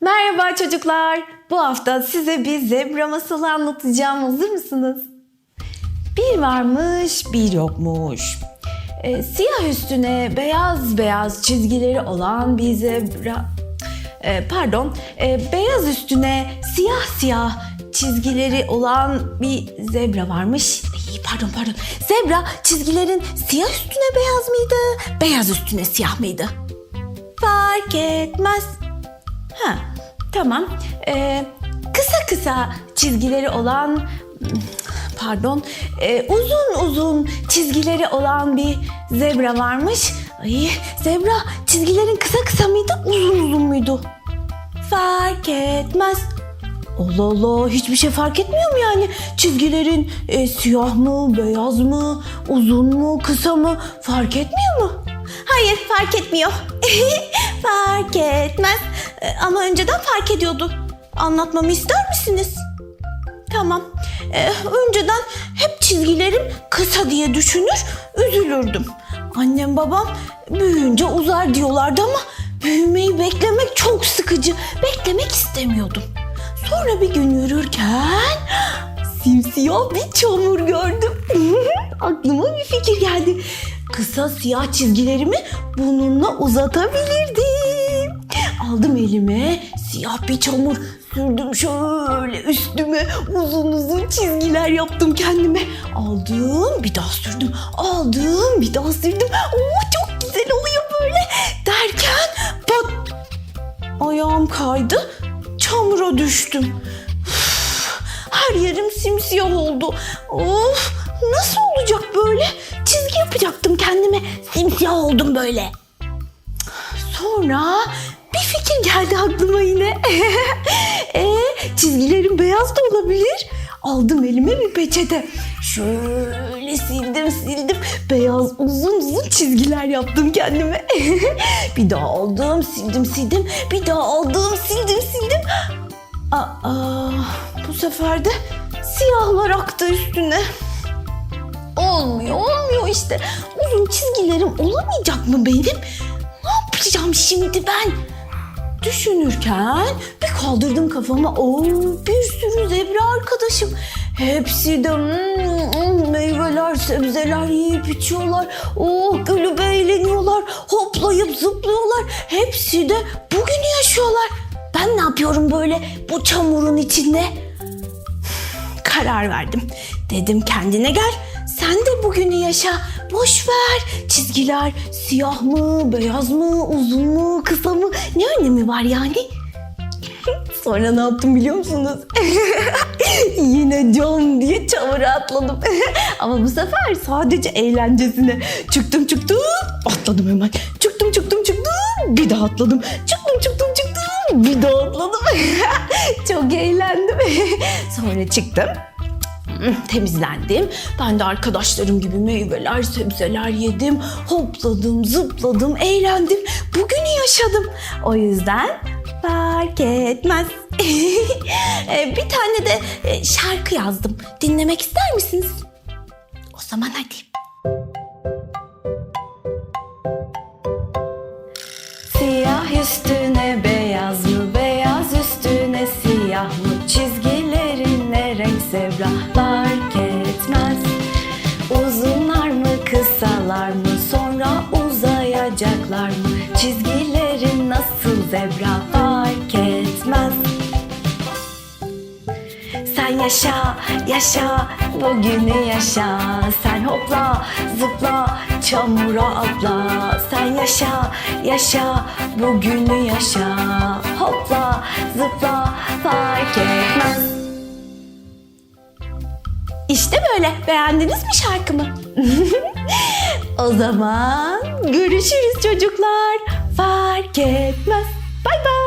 Merhaba çocuklar. Bu hafta size bir zebra masalı anlatacağım. Hazır mısınız? Bir varmış, bir yokmuş. Ee, siyah üstüne beyaz beyaz çizgileri olan bir zebra... Ee, pardon, ee, beyaz üstüne siyah siyah çizgileri olan bir zebra varmış. Pardon pardon. Zebra çizgilerin siyah üstüne beyaz mıydı? Beyaz üstüne siyah mıydı? Fark etmez. Ha, tamam. Ee, kısa kısa çizgileri olan, pardon, ee, uzun uzun çizgileri olan bir zebra varmış. Ay, zebra çizgilerin kısa kısa mıydı, uzun uzun muydu? Fark etmez. Allah Allah hiçbir şey fark etmiyor mu yani? Çizgilerin e, siyah mı, beyaz mı, uzun mu, kısa mı fark etmiyor mu? Hayır fark etmiyor. fark etmez. E, ama önceden fark ediyordu. Anlatmamı ister misiniz? Tamam. E, önceden hep çizgilerim kısa diye düşünür, üzülürdüm. Annem babam büyüyünce uzar diyorlardı ama büyümeyi beklemek çok sıkıcı. Beklemek istemiyordum. Sonra bir gün yürürken simsiyah bir çamur gördüm. Aklıma bir fikir geldi. Kısa siyah çizgilerimi bununla uzatabilirdim. Aldım elime siyah bir çamur sürdüm şöyle üstüme uzun uzun çizgiler yaptım kendime. Aldım bir daha sürdüm. Aldım bir daha sürdüm. Oo çok güzel oluyor böyle derken pat ayağım kaydı çamura düştüm. Üf, Her yerim simsiyah oldu. Of nasıl olacak böyle? Çizgi yapacaktım kendime. Simsiyah oldum böyle. Sonra fikir geldi aklıma yine. e, çizgilerim beyaz da olabilir. Aldım elime bir peçete. Şöyle sildim sildim. Beyaz uzun uzun çizgiler yaptım kendime. bir daha aldım sildim sildim. Bir daha aldım sildim sildim. Aa, bu sefer de siyahlar aktı üstüne. Olmuyor, olmuyor işte. Uzun çizgilerim olamayacak mı benim? Ne yapacağım şimdi ben? Düşünürken bir kaldırdım kafama. Oo, bir sürü zebra arkadaşım. Hepsi de mm, meyveler, sebzeler yiyip içiyorlar. Oh, gülüp eğleniyorlar. Hoplayıp zıplıyorlar. Hepsi de bugünü yaşıyorlar. Ben ne yapıyorum böyle bu çamurun içinde? karar verdim. Dedim kendine gel. Sen de bugünü yaşa. Boş ver. Çizgiler siyah mı, beyaz mı, uzun mu, kısa mı? Ne önemi var yani? Sonra ne yaptım biliyor musunuz? Yine cam diye çamura atladım. Ama bu sefer sadece eğlencesine. Çıktım çıktım, atladım hemen. Çıktım çıktım çıktım, bir daha atladım. Çıktım çıktım çıktım, bir daha atladım. Çok eğlendim. Sonra çıktım. Temizlendim. Ben de arkadaşlarım gibi meyveler, sebzeler yedim. Hopladım, zıpladım, eğlendim. Bugünü yaşadım. O yüzden fark etmez. E, bir tane de e, şarkı yazdım. Dinlemek ister misiniz? O zaman hadi. Siyah üstüne fark etmez. Uzunlar mı, kısalar mı, sonra uzayacaklar mı? Çizgilerin nasıl zebra fark etmez. Sen yaşa, yaşa, bugünü yaşa. Sen hopla, zıpla, çamura atla. Sen yaşa, yaşa, bugünü yaşa. Hopla, zıpla, İşte böyle. Beğendiniz mi şarkımı? o zaman görüşürüz çocuklar. Fark etmez. Bay bay.